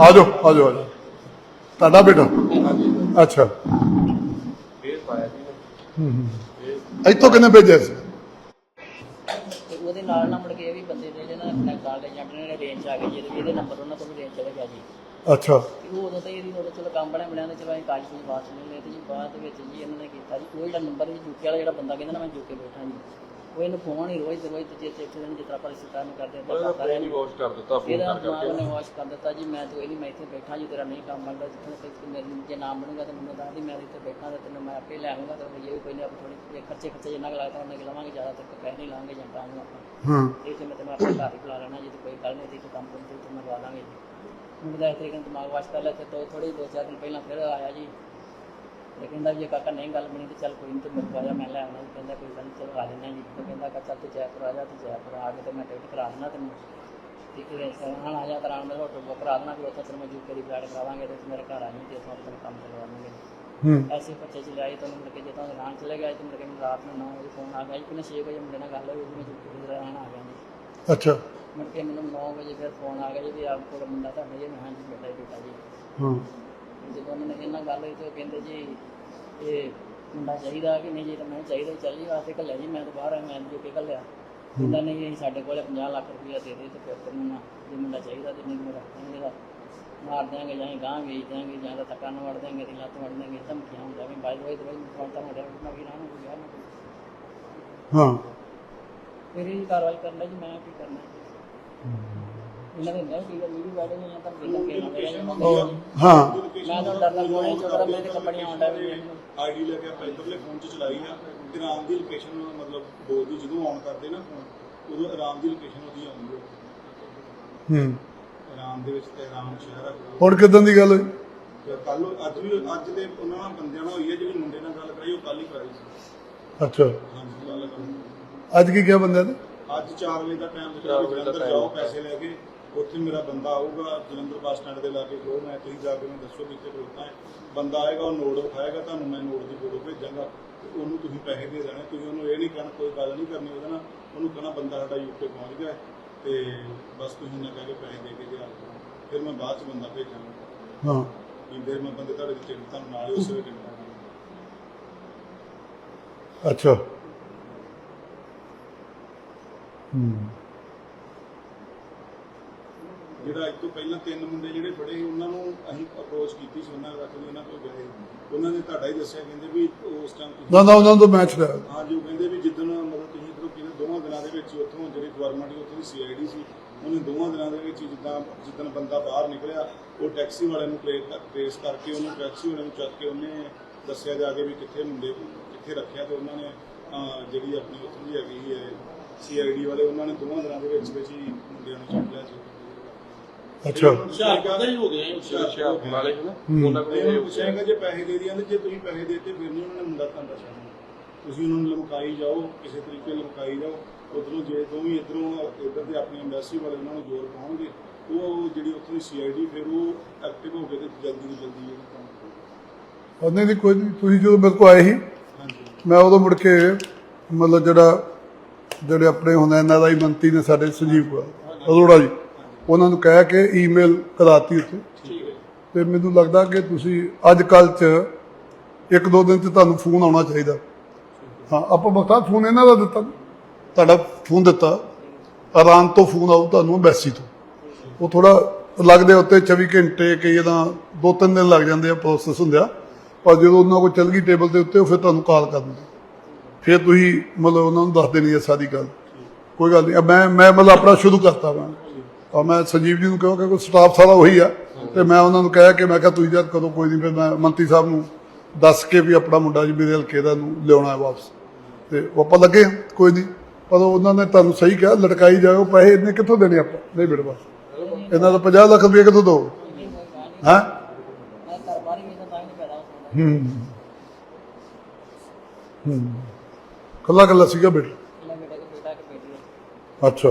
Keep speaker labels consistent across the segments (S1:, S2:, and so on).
S1: ਆ ਜਾਓ ਆ ਜਾਓ ਆ ਜਾਓ ਤੁਹਾਡਾ ਬੇਟਾ? ਅੱਛਾ। ਹੂੰ ਹੂੰ ਇੱਥੋਂ ਕਿੰਨੇ ਭੇਜਿਆ ਸੀ?
S2: ਤੇ ਉਹਦੇ ਨਾਲ ਨਾ ਮੁੜ ਕੇ ਇਹ ਵੀ ਬੰਦੇ ਦੇ ਜਿਹਨਾਂ ਨੇ ਕਾਲ ਏਜੰਟ ਨੇ ਰੇਂਜ ਆ ਗਏ ਜਿਹਦੇ ਵੀ ਇਹਦੇ ਨੰਬਰ ਉਹਨਾਂ ਤੋਂ ਵੀ ਰੇਂਜ ਚਲੇ ਗਿਆ ਜੀ।
S1: ਅੱਛਾ।
S2: ਤੇ ਉਹ ਉਦੋਂ ਤਾਂ ਇਹਦੀ ਉਦੋਂ ਚਲੋ ਕੰਮ ਬਣਿਆ ਬਣਿਆ ਤੇ ਚਲੋ ਅਸੀਂ ਕਾਜ ਦੀ ਬਾਤ ਸੁਣ ਲਈ ਤੇ ਜੀ ਬਾਅਦ ਦੇ ਵਿੱਚ ਜੀ ਇਹਨਾਂ ਨੇ ਕੀਤਾ ਜੀ। ਉਹ ਜਿਹੜਾ ਨੰਬਰ ਜੀ ਯੂਕੇ ਵਾਲਾ ਜਿਹੜਾ ਬੰਦਾ ਕਹਿੰਦਾ ਨਾ ਮੈਂ ਯੂਕੇ ਬੈਠਾ ਜੀ। ਉਹ ਇਹਨੂੰ ਫੋਨ ਹੀ ਰੋਜ਼ ਦੇ ਰੋਜ਼ ਤੇ ਜੇ ਇੱਕ ਦਿਨ ਜਿਸ ਤਰ੍ਹਾਂ ਪਰਿਸਥਿਤੀ ਨੂੰ ਕਰਦੇ ਤਾਂ ਕਰਦਾ
S3: ਹੀ ਵਾਸ਼ ਕਰ ਦਿੱਤਾ ਫੋਨ
S2: ਇਹਦਾ
S3: ਕਰ
S2: ਦਿਮਾਗ
S3: ਕਰਕੇ
S2: ਨੇ ਵਾਸ਼ ਕਰ ਦਿੱਤਾ ਜੀ ਮੈਂ ਤਾਂ ਇਹ ਨਹੀਂ ਮੈਂ ਇੱਥੇ ਬੈਠਾ ਜੀ ਤੇਰਾ ਨਹੀਂ ਕੰਮ ਬਣਦਾ ਜਿੱਥੇ ਤੱਕ ਮੇਰੇ ਜੇ ਨਾਮ ਬਣੂਗਾ ਤਾਂ ਮੈਨੂੰ ਦੱਸ ਦੀ ਮੈਂ ਇੱਥੇ ਬੈਠਾ ਤੇ ਤੈਨੂੰ ਮੈਂ ਆਪੇ ਲੈ ਆਉਂਗਾ ਤਾਂ ਇਹ ਵੀ ਕੋਈ ਨਹੀਂ ਆਪ ਥੋੜੀ ਖਰਚੇ ਖਰਚੇ ਜਿੰਨਾ ਕੁ ਲੱਗਦਾ ਉਹਨਾਂ ਕਿ ਲਵਾਂਗੇ ਜ਼ਿਆਦਾ ਤੱਕ ਪੈਸੇ ਨਹੀਂ ਲਾਂਗੇ ਜੰਟਾਂ ਨੂੰ ਆਪਾਂ
S1: ਹਾਂ।
S2: ਇਹ ਤੇ ਮੈਂ ਤੈਨੂੰ ਆਪਣੇ ਘਰ ਹੀ ਬੁਲਾ ਲੈਣਾ ਜੀ ਤੇ ਕੋਈ ਗੱਲ ਨਹੀਂ ਤੇ ਕੰਮ ਕਰਨ ਤੇ ਮੈਂ ਲਵਾ ਦਾਂਗੇ ਜੀ। ਮੁੰਡੇ ਦਾ ਇਸ ਤਰੀਕੇ ਨਾਲ ਦਿਮਾਗ ਵਾਸ਼ ਕਰ ਲਿਆ ਤੇ ਤੋਂ ਥੋੜੀ ਦੋ ਚਾਰ ਦਿਨ ਪਹਿਲਾਂ ਫਿਰ ਆਇਆ ਜੀ। ਤੇ ਕਹਿੰਦਾ ਜੇ ਕਾਕਾ ਨਹੀਂ ਗੱਲ ਬਣੀ ਤੇ ਚੱਲ ਕੋਈ ਨਹੀਂ ਤੇ ਮੇਰੇ ਕੋਲ ਆ ਜਾ ਮੈਂ ਲੈ ਆਉਣਾ ਕਹਿੰਦਾ ਕੋਈ ਗੱਲ ਨਹੀਂ ਚਲੋ ਆ ਜੰਨਾ ਜੀ। ਤੇ ਕਹਿੰਦਾ ਕਾ ਚੱਲ ਤੇ ਜੈਪੁਰ ਆ ਜਾ ਤੇ ਜੈਪੁਰ ਆ ਕੇ ਤੇ ਮੈਂ ਟਿਕਟ ਕਰਾ ਦੇਣਾ ਤੈਨੂੰ। ਠੀਕ ਹੈ ਸਰਾਂ ਆ ਜਾ ਕਰਾਉਣ ਦਾ ਹੋਟਲ ਬੁੱਕ ਕਰਾ ਦੇਣਾ ਫਿਰ ਉੱਥੇ ਤੈਨੂੰ ਮੈਂ ਯੂਕੇ ਦੀ ਫਲਾਈਟ ਕਰਾਵਾਂਗੇ ਤੇ ਮੇਰੇ ਘਰ ਆ ਜੀ ਤੇ ਉੱਥੋਂ ਤੈਨੂੰ ਕੰਮ ਕਰਵਾਵਾਂਗੇ
S1: ਹੂੰ।
S2: ਐਸੇ ਬੱਚੇ ਚ ਲਿਆਈ ਤੁਹਾਨੂੰ ਮੁੜ ਕੇ ਜਦੋਂ ਰਹਿਣ ਚਲੇ ਗਿਆ ਤੇ ਮੁੜ ਕੇ ਰਾਤ ਨੂੰ 9 ਵਜੇ ਫੋਨ ਆ ਗਿਆ ਕਿ 6 ਵਜੇ ਮੁੰਡੇ ਨਾਲ ਗੱਲ ਹੋਈ ਮੈਂ ਯੂਕੇ ਦੇ ਰਹਿਣ ਆ ਗਿਆ ਜੀ।
S1: ਅੱਛਾ।
S2: ਮੁੜ ਕੇ ਮੈਨੂੰ 9 ਵਜੇ ਫਿਰ ਫੋਨ ਆ ਗਿਆ ਜੀ ਵੀ ਆਪ ਕੋਲ ਮੁੰਡਾ ਤੁਹਾਡਾ ਜੀ ਮੈਂ ਹਾਂ ਜੀ ਹੀ ਬੇਟਾ ਜੀ।
S1: ਹਾਂ।
S2: ਜਦੋਂ ਉਹਨਾਂ ਨੇ ਇਹਨਾਂ ਗੱਲ ਹੋਈ ਤੇ ਉਹ ਕਹਿੰਦੇ ਜੀ ਇਹ ਮੁੰਡਾ ਚਾਹੀਦਾ ਕਿ ਨਹੀਂ ਜੀ ਤਾਂ ਮੈਂ ਕਿਹਾ ਚਾਹੀਦਾ ਹੀ ਚੱਲ ਜੀ ਵਾਸਤੇ ਘੱਲਿਆ ਜੀ ਮੈਂ ਤਾਂ ਬਾਹਰ ਆ ਮੈਂ ਜੋ ਕਿ ਘੱਲਿਆ। ਕਹਿੰਦਾ ਨਹੀਂ ਅਸੀਂ ਸਾਡੇ ਕੋਲੇ 50 ਲੱਖ ਰੁਪਇਆ ਦੇ ਦੇ ਤੇ ਫਿਰ ਤੈਨੂੰ ਨਾ ਜੇ ਮੁੰਡਾ ਚਾਹੀਦਾ ਤੇ ਨਹੀਂ ਮੇਰਾ ਕਹਿੰਦੇ ਦਾ ਮਾਰ ਦਿਆਂਗੇ ਜਾਂ ਗਾਂ ਵੇਚ ਦਿਆਂਗੇ ਜਾਂ ਤਾਂ ਧੱਕਾ ਨਾ ਵੜ ਦਿਆਂਗੇ ਤੇ ਲੱਤ ਵੜ ਦਿਆਂਗੇ ਧਮਕੀਆਂ ਹੁੰਦਾ ਵੀ ਬਾਈ ਬਾਈ ਦਵਾਈ ਫੋਨ ਹੋ ਰਿਹਾ ਮੈਂ ਵੀ ਨਾ ਨੂੰ ਗਿਆ ਨਾ।
S1: ਹਾਂ।
S2: ਫਿਰ ਇਹ ਕਾਰਵਾਈ ਕਰਨਾ ਜੀ ਮੈਂ ਕੀ ਕਰਨਾ ਜੀ? ਇਹਨਾਂ ਦੇ ਨਹੀਂ ਠੀਕ ਹੈ ਵਾੜੇ ਨੇ ਜਾਂ ਤਾਂ ਬਿਨਾਂ ਕੇ ਨਾ ਜੀ।
S1: ਹਾਂ।
S2: ਮੈਂ ਤਾਂ ਡਰਦਾ ਕੋਣੇ ਚੋੜਾ ਮੇਰੇ ਕੰਪਨੀ ਆਉਂਦਾ ਵੀ ਮੈਨੂੰ
S4: ਆਈਡੀ ਲੈ ਕੇ ਆਪਾਂ ਇੱਧਰਲੇ ਫੋਨ 'ਚ ਚਲਾਈ ਆ। ਤੇ ਆਰਾਮ ਦੀ ਲੋਕੇਸ਼ਨ ਮਤਲਬ ਬੋਲਦੀ ਜਦੋਂ ਆਨ ਕਰਦੇ ਨਾ ਫੋਨ ਉਦੋਂ ਆਰਾਮ ਦੀ ਲੋਕੇਸ਼ਨ ਉਹਦੀ ਆਉਂਦੀ ਹੈ
S1: ਹੂੰ।
S4: ਆਰਾਮ ਦੇ ਵਿੱਚ ਤੇ ਆਰਾਮ ਸ਼ਹਿਰ ਆ।
S1: ਹੁਣ ਕਿਦਾਂ ਦੀ ਗੱਲ ਹੋਈ?
S4: ਤੇ ਕੱਲ ਅੱਜ ਵੀ ਅੱਜ ਦੇ ਉਹਨਾਂ ਨਾਲ ਬੰਦਿਆਂ ਨਾਲ ਹੋਈ ਹੈ ਜਿਹੜੀ ਮੁੰਡੇ ਨਾਲ ਗੱਲ ਕਰਾਈ ਉਹ ਕੱਲ ਹੀ ਕਰਾਈ ਸੀ।
S1: ਅੱਛਾ।
S4: ਹਾਂਜੀ ਗੱਲ ਕਰਾਈ।
S1: ਅੱਜ ਕੀ ਕਿਹਾ ਬੰਦਿਆਂ ਨੇ?
S4: ਅੱਜ 4 ਵਜੇ ਦਾ ਟਾਈਮ
S3: ਚਾਰ ਵਜੇ ਦਾ
S4: ਜਲੰਧਰ ਜਾਓ ਪੈਸੇ ਲੈ ਕੇ। ਉੱਥੇ ਮੇਰਾ ਬੰਦਾ ਆਊਗਾ ਜਲੰਧਰ ਬੱਸ ਸਟੈਂਡ ਦੇ ਲਾਗੇ ਖਲੋ ਮੈਂ ਤੁਸੀਂ ਜਾ ਕੇ ਮੈਨੂੰ ਦੱਸੋ ਕਿੱਥੇ ਖਲੋਤਾ ਹੈ। ਬੰਦਾ ਆਏਗਾ ਉਹ ਨੋਟ ਵਿਖਾਏਗਾ ਤੁਹਾਨੂੰ ਮੈਂ ਨੋਟ ਦੀ ਫੋਟੋ ਭੇਜਾਂਗਾ। ਉਹਨੂੰ ਤੁਸੀਂ ਪੈਸੇ ਦੇ ਦੇਣੇ ਤੁਸੀਂ ਉਹਨੂੰ ਇਹ ਨਹੀਂ ਕਹਿਣਾ ਕੋਈ ਗੱਲ ਨਹੀਂ ਕਰਨੀ ਉਹਦੇ ਨਾਲ। ਉਹਨੂੰ ਕਹਿਣਾ ਬੰਦਾ ਸਾਡਾ ਯੂਕੇ ਪਹੁੰਚ ਗਿਆ ਤੇ ਬਸ ਤੁਸੀਂ ਨਾ ਕਹਿ ਕੇ ਪੈਸੇ ਦੇ ਕੇ ਦਿਆ ਫਿਰ ਮੈਂ ਬਾਅਦ ਚ ਬੰਦਾ ਭੇਜਾਂਗਾ।
S1: ਹਾਂ।
S4: ਵੀ ਫਿਰ ਮੈਂ ਬੰਦੇ ਤੁਹਾਡੇ ਦੀ ਤੁਹਾਨੂੰ ਨਾਲ ਹੀ ਉਸੇ ਵੇਲੇ ਟਿਕਟ
S1: ਅੱਛਾ। ਹੂੰ।
S4: ਜਿਹੜਾ ਅੱਜ ਤੋਂ ਪਹਿਲਾਂ ਤਿੰਨ ਮੁੰਡੇ ਜਿਹੜੇ ਫੜੇ ਸੀ ਉਹਨਾਂ ਨੂੰ ਅਸੀਂ ਅਪਰੋਚ ਕੀਤੀ ਸੀ ਉਹਨਾਂ ਰੱਖ ਉਹਨਾਂ ਕੋਲ ਗਏ। ਉਹਨਾਂ ਨੇ ਤੁਹਾਡਾ ਹੀ ਦੱਸਿਆ ਕਹਿੰਦੇ ਵੀ ਉਸ ਟਾਈਮ
S1: ਨਾ ਨਾ ਉਹਨਾਂ ਤੋਂ ਮੈਚ ਲਿਆ
S4: ਹਾਂ ਜੀ ਉਹ ਕਹਿੰਦੇ ਵੀ ਜਿੱਦਣ ਮਤਲਬ ਤੁਸੀਂ ਇਧਰੋਂ ਕਿਹਨੇ ਦੋਵਾਂ ਦਿਨਾਂ ਦੇ ਵਿੱਚ ਉੱਥੋਂ ਜਿਹੜੀ ਗਵਰਨਮੈਂਟ ਦੀ ਉੱਥੋਂ ਦੀ ਸੀਆਈਡੀ ਸੀ ਉਹਨੇ ਦੋਵਾਂ ਦਿਨਾਂ ਦੇ ਵਿੱਚ ਜਿੱਦਾਂ ਜਿੱਦਣ ਬੰਦਾ ਬਾਹਰ ਨਿਕਲਿਆ ਉਹ ਟੈਕਸੀ ਵਾਲੇ ਨੂੰ ਟ੍ਰੇਸ ਕਰਕੇ ਉਹਨੂੰ ਟੈਕਸੀ ਵਾਲੇ ਨੂੰ ਚੱਕ ਕੇ ਉਹਨੇ ਦੱਸਿਆ ਜਾ ਕੇ ਵੀ ਕਿੱਥੇ ਮੁੰਡੇ ਕਿੱਥੇ ਰੱਖਿਆ ਤੇ ਉਹਨਾਂ ਨੇ ਜਿਹੜੀ ਆਪਣੀ ਉੱਥੋਂ ਦੀ ਹੈਗੀ ਹੈ ਸੀਆਈਡੀ ਵਾਲੇ ਉਹਨਾਂ ਨੇ ਦੋਵਾਂ ਦਿਨਾਂ ਦੇ ਵਿੱਚ ਵਿੱਚ ਹੀ ਮੁੰਡਿਆਂ ਨੂੰ ਚੱਕ ਲਿਆ ਸੀ।
S1: ਅੱਛਾ।
S4: ਹੁਸ਼ਿਆਰਪੁਰ ਦਾ ਹੀ ਹੋ ਗਿਆ
S3: ਹੁਸ਼ਿਆਰਪੁਰ ਵਾਲੇ ਨਾ
S1: ਹੂੰ।
S3: ਉਹਨਾਂ ਕੋਲ ਇਹ
S4: ਜੇ ਪੈਸੇ ਦੇ ਦਿਆਂ ਤੇ ਜੇ ਤੁਸੀਂ ਪੈਸੇ ਦੇਤੇ ਫਿਰ ਨਹੀਂ ਉਹਨਾਂ ਨੇ ਮੁੰਡਾ ਤੁਹਾਨੂੰ ਛੱਡਣਾ। ਤੁਸੀਂ ਉਹਨਾਂ ਨੂੰ ਲਮਕਾਈ ਜਾਓ ਕਿਸੇ ਤਰੀਕੇ ਲਮਕਾਈ ਜਾਓ। ਉਧਰੋਂ ਜੇ ਦੋਵੇਂ ਇਧਰੋਂ ਇਧਰ ਦੇ ਆਪਣੀ ਐਮਬੈਸੀ ਵਾਲੇ ਉਹਨਾਂ ਨੂੰ ਜ਼ੋਰ ਪਾਉਣਗੇ ਉਹ ਜਿਹੜੀ ਉੱਥੋਂ ਦੀ ਸੀਆਈਡੀ ਫਿਰ ਉਹ ਐਕਟਿਵ ਹੋ ਕੇ ਤੇ ਜਲਦੀ ਤੋਂ ਜਲਦੀ ਇਹ ਕੰਮ ਕਰੇਗੀ।
S1: ਉਹਨੇ ਦੀ ਕੋਈ ਤੁਸੀਂ ਜਦੋਂ ਮੇਰੇ ਕੋਲ ਆਏ ਸੀ ਮੈਂ ਉਦੋਂ ਮੁੜ ਕੇ ਮਤਲਬ ਜਿਹੜਾ ਜਿਹੜੇ ਆਪਣੇ ਹੁੰਦੇ ਇਹਨਾਂ ਦਾ ਹੀ ਮੰਤਰੀ ਨੇ ਸਾਡੇ ਸੰਜੀਵ ਕੁਮਾਰ ਅਰੋੜਾ ਜੀ। ਉਹਨਾਂ ਨੂੰ ਕਹਿ ਕੇ ਈਮੇਲ ਕਰਾਤੀ ਉੱਥੇ।
S4: ਠੀਕ
S1: ਤੇ ਮੈਨੂੰ ਲੱਗਦਾ ਕਿ ਤੁਸੀਂ ਅੱਜ ਕੱਲ ਚ ਇੱਕ ਦੋ ਦਿਨ ਚ ਤੁਹਾਨੂੰ ਫੋਨ ਆਉਣਾ ਚਾਹੀਦਾ। ਹਾਂ, ਆਪਾਂ ਬਖਤਾਰ ਫੋਨ ਇਹਨਾਂ ਦਾ ਦਿੱਤਾ। ਤੁਹਾਡਾ ਫੋਨ ਦਿੱਤਾ। ਆਰਾਮ ਤੋਂ ਫੋਨ ਆਊ ਤੁਹਾਨੂੰ ਐਮਬੈਸੀ ਤੋਂ। ਉਹ ਥੋੜਾ ਲੱਗਦੇ ਉੱਤੇ 24 ਘੰਟੇ ਕਈ ਇਹਦਾ ਦੋ ਤਿੰਨ ਦਿਨ ਲੱਗ ਜਾਂਦੇ ਆ ਪ੍ਰੋਸੈਸ ਹੁੰਦਿਆ। ਪਰ ਜਦੋਂ ਉਹਨਾਂ ਕੋਲ ਚੱਲ ਗਈ ਟੇਬਲ ਦੇ ਉੱਤੇ, ਉਹ ਫਿਰ ਤੁਹਾਨੂੰ ਕਾਲ ਕਰਨਗੇ ਫਿਰ ਤੁਸੀਂ ਮਤਲਬ ਉਹਨਾਂ ਨੂੰ ਦੱਸ ਦੇਣੀ ਹੈ ਸਾਰੀ ਗੱਲ। ਕੋਈ ਗੱਲ ਨਹੀਂ। ਮੈਂ ਮੈਂ ਮਤਲਬ ਆਪਣਾ ਸ਼ੁਰੂ ਕਰਤਾ ਮੈਂ ਔਰ ਮੈਂ ਸੰਜੀਵ ਜੀ ਨੂੰ ਕਹਾਂ ਕਿ ਸਟਾਫ ਸਾਰਾ ਉਹੀ ਆ, ਤੇ ਮੈਂ ਉਹਨਾਂ ਨੂੰ ਕਹਿ ਕੇ ਮੈਂ ਕਿਹਾ ਤੁਸੀਂ ਜਦ ਕਦੋਂ ਕੋਈ ਨਹੀਂ, ਫਿਰ ਮੈਂ ਮੰਤਰੀ ਸਾਹਿਬ ਨੂੰ ਦੱਸ ਕੇ ਵੀ ਆਪਣਾ ਮੁੰਡਾ ਜੀ ਮੇਰੇ ਹਲਕੇ ਦਾ ਨੂੰ ਲਿਆਉਣਾ ਹੈ ਵਾਪਸ। ਤੇ ਉਹ ਆਪਾਂ ਲੱਗੇ ਕੋਈ ਨਹੀਂ। ਪਰ ਉਹਨਾਂ ਨੇ ਤੁਹਾਨੂੰ ਸਹੀ ਕਿਹਾ, ਲਟਕਾਈ ਜਾਓ, ਪੈਸੇ ਇੰਨੇ ਕਿੱਥੋਂ ਦੇਣੇ ਆਪਾਂ? ਨਹੀਂ ਬੇਟਾ ਇਹਨਾਂ ਦਾ 50 ਲੱਖ ਰੁਪਏ ਕਿੱਥੋਂ ਦੋ ਹਾਂ?
S2: ਮੈਂ ਹੂੰ। ਹੂੰ।
S1: ਕੱਲਾ ਕੱਲਾ ਸੀਗਾ ਬੇਟਾ? ਅੱਛਾ।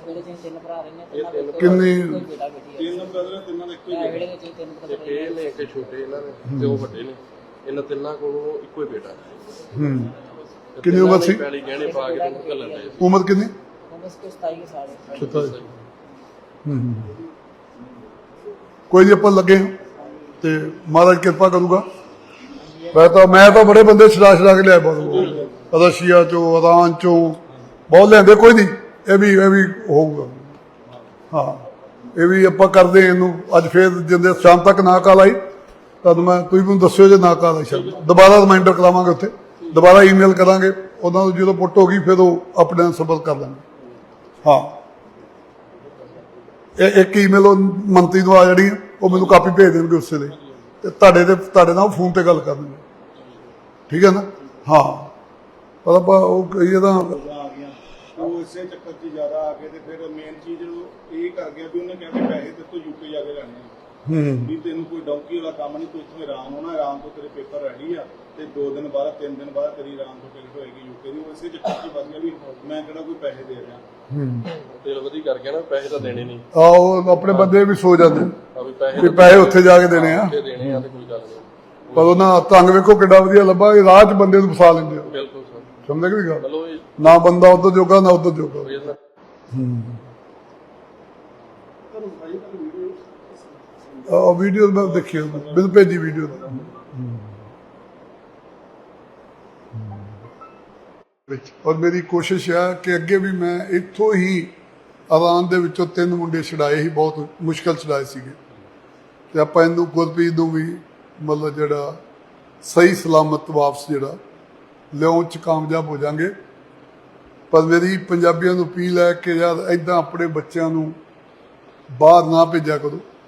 S2: ਚ ਤਿੰਨ ਭਰਾ ਤਿੰਨਾਂ ਵਿੱਚੋਂ
S1: ਕਿੰਨੀ-
S2: ਹੀ ਬੇਟਾ ਬੇਟੀ ਹੈ
S4: ਤਿੰਨ ਬ੍ਰਦਰ ਤਿੰਨਾਂ ਦਾ ਇੱਕੋ ਹੀ
S2: ਇਹ
S4: ਬੇਟਾ।
S2: ਵੇਲੇ ਚ ਤਿੰਨ
S3: ਤੇ
S2: ਭਰਾ
S3: ਇਹ ਨੇ ਇੱਕ ਛੋਟੇ ਇਹਨਾਂ ਨੇ ਤੇ ਉਹ ਵੱਡੇ ਨੇ। ਇਹਨਾਂ ਤਿੰਨਾਂ ਕੋਲੋਂ ਇੱਕੋ ਹੀ ਬੇਟਾ।
S1: ਹੂੰ।
S3: ਤੇ
S1: ਕਿੰਨੀ
S3: ਤਿੰਨਾਂ
S1: ਉਮਰ
S3: ਨੇ
S1: ਸੀ?
S3: ਪੈਲੀ ਗਹਿਣੇ ਪਾ ਕੇ ਤੇ ਘੱਲਣ ਦੇ
S1: ਉਮਰ ਕਿੰਨੀ?
S2: ਉਹ ਬਸ ਕੋ 27 ਸਾਲ। ਹੈ
S1: ਸਤਾਈ। ਹੂੰ ਹੂੰ। ਕੋਈ ਨਹੀਂ ਆਪਾਂ ਲੱਗੇ ਹਾਂ। ਤੇ ਮਹਾਰਾਜ ਕਿਰਪਾ ਕਰੂਗਾ। ਮੈਂ ਤਾਂ ਮੈਂ ਤਾਂ ਬੜੇ ਬੰਦੇ ਛੜਾ ਛੜਾ ਕੇ ਲਿਆ ਬਹੁਤ ਰਸ਼ੀਆ ਚੋਂ ਇਰਾਨ ਚੋਂ ਬਹੁਤ ਲਿਆਂਦੇ ਕੋਈ ਨਹੀਂ ਇਹ ਵੀ ਇਹ ਵੀ ਹੋਊਗਾ। ਹਾਂ, ਇਹ ਵੀ ਆਪਾਂ ਕਰਦੇ ਹਾਂ ਇਹਨੂੰ। ਅੱਜ ਫੇਰ ਜਿੰਦੇ ਸ਼ਾਮ ਤੱਕ ਨਾ ਕਾਲ ਆਈ, ਤਦ ਮੈਂ, ਤੁਸੀਂ ਮੈਨੂੰ ਦੱਸਿਓ ਜੇ ਨਾ ਕਾਲ ਆਈ ਸ਼ਾਮ ਦੁਬਾਰਾ ਰਿਮਾਈਂਡਰ ਕਰਾਵਾਂਗੇ ਉੱਥੇ। ਦੁਬਾਰਾ ਈਮੇਲ ਕਰਾਂਗੇ। ਉਹਨਾਂ ਨੂੰ ਜਦੋਂ ਪੁੱਟ ਹੋ ਗਈ, ਫਿਰ ਉਹ ਆਪਣੇ ਨਾਲ ਸੰਪਰਕ ਕਰ ਲੈਣਗੇ। ਹਾਂ। ਇਹ ਇੱਕ ਈਮੇਲ ਉਹ ਮੰਤਰੀ ਨੂੰ ਆ ਜਿਹੜੀ ਉਹ ਮੈਨੂੰ ਕਾਪੀ ਭੇਜ ਦੇਣਗੇ ਉਸੇ ਲਈ। ਤੇ ਤੁਹਾਡੇ ਤੇ, ਤੁਹਾਡੇ ਨਾਲ ਫੋਨ ਤੇ ਗੱਲ ਕਰਨਗੇ ਠੀਕ ਹੈ ਨਾ? ਹਾਂ। ਪਰ ਆਪਾਂ ਉਹ ਕਹੀਏ ਤਾਂ
S4: ਆ ਗਈਆਂ ਉਹ ਇਸੇ ਚੱਕਰ 'ਚ ਜ਼ਿਆਦਾ ਆ ਗਏ ਤੇ ਫਿਰ ਮੇਨ ਚੀਜ਼ ਉਹ ਇਹ ਕਰ ਗਿਆ ਵੀ ਉਹਨੇ ਕਿਹਾ ਕਿ ਪੈਸੇ ਤੇ ਤੋਂ ਯੂਕੇ ਜਾ ਕੇ ਲੈਣੇ ਆ।
S1: ਹੂੰ।
S4: ਵੀ ਤੈਨੂੰ ਕੋਈ ਡੌਂਕੀ ਵਾਲਾ ਕੰਮ ਨਹੀਂ ਤੂੰ ਇੱਥੋਂ ਆਰਾਮ ਹੋਣਾ ਆਰਾਮ ਤੋਂ ਤੇਰੇ ਪੇਪਰ ਰੈਡੀ ਆ ਤੇ ਦੋ ਦਿਨ ਬਾਅਦ ਤਿੰਨ ਦਿਨ ਬਾਅਦ ਤੇਰੀ ਆਰਾਮ ਤੋਂ ਟਿਕਟ ਹੋਏਗੀ ਯੂਕੇ ਦੀ। ਉਹ ਇਸੇ ਚੱਕਰ 'ਚ ਫਸ ਗਿਆ ਵੀ ਮੈਂ ਕਿਹੜਾ ਕੋਈ ਪੈਸੇ ਦੇ ਰਿਹਾ।
S3: ਤੇਲ ਵਧੀ ਕਰ ਗਿਆ ਨਾ ਪੈਸੇ ਤਾਂ ਦੇਣੇ ਨਹੀਂ।
S1: ਆਓ ਆਪਣੇ ਬੰਦੇ ਵੀ ਸੋ ਜਾਂਦੇ।
S3: ਆ ਵੀ ਪੈਸੇ
S1: ਵੀ ਪੈਸੇ ਉੱਥੇ ਜਾ ਕੇ ਦੇਣੇ ਆ।
S3: ਉੱਥੇ ਦੇਣੇ ਆ ਤੇ ਕੋਈ ਗੱਲ ਨਹੀਂ।
S1: ਪਰ ਉਹਨਾਂ ਤੰਗ ਵੇਖੋ ਕਿੱਡਾ ਵਧੀਆ ਲੱਭਾ ਇਹ ਰਾਹ 'ਚ ਬੰਦੇ ਨੂੰ ਫਸਾ ਲੈਂਦੇ ਆ।
S3: ਬਿਲਕੁਲ ਸਰ।
S1: ਸਮਝ ਗਏ ਗੱਲ? ਨਾ ਬੰਦਾ ਉਧਰ ਜੋਗਾ ਨਾ ਉਧਰ ਜੋਗਾ।
S3: ਇਹ ਤਾਂ
S1: ਵੀਡੀਓ ਮੈਂ ਦੇਖੀ ਬਿਲ ਭੇਜੀ ਵੀਡੀਓ ਵਿੱਚ। ਔਰ ਮੇਰੀ ਕੋਸ਼ਿਸ਼ ਆ ਕਿ ਅੱਗੇ ਵੀ ਮੈਂ ਇੱਥੋਂ ਹੀ ਆਵਾਨ ਦੇ ਵਿੱਚੋਂ ਤਿੰਨ ਮੁੰਡੇ ਛਡਾਏ ਹੀ ਬਹੁਤ ਮੁਸ਼ਕਲ ਛਡਾਏ ਸੀਗੇ। ਤੇ ਆਪਾਂ ਇਹਨੂੰ ਗੁਰਪ੍ਰੀਤ ਨੂੰ ਵੀ ਮਤਲਬ ਜਿਹੜਾ ਸਹੀ ਸਲਾਮਤ ਵਾਪਸ ਜਿਹੜਾ ਲਿਆਉਣ ਚ ਕਾਮਯਾਬ ਹੋ ਜਾਾਂਗੇ। ਪਰ ਮੇਰੀ ਪੰਜਾਬੀਆਂ ਨੂੰ ਅਪੀਲ ਹੈ ਕਿ ਯਾਰ ਐਦਾਂ ਆਪਣੇ ਬੱਚਿਆਂ ਨੂੰ ਬਾਹਰ ਨਾ ਭੇਜਿਆ ਕਰੋ।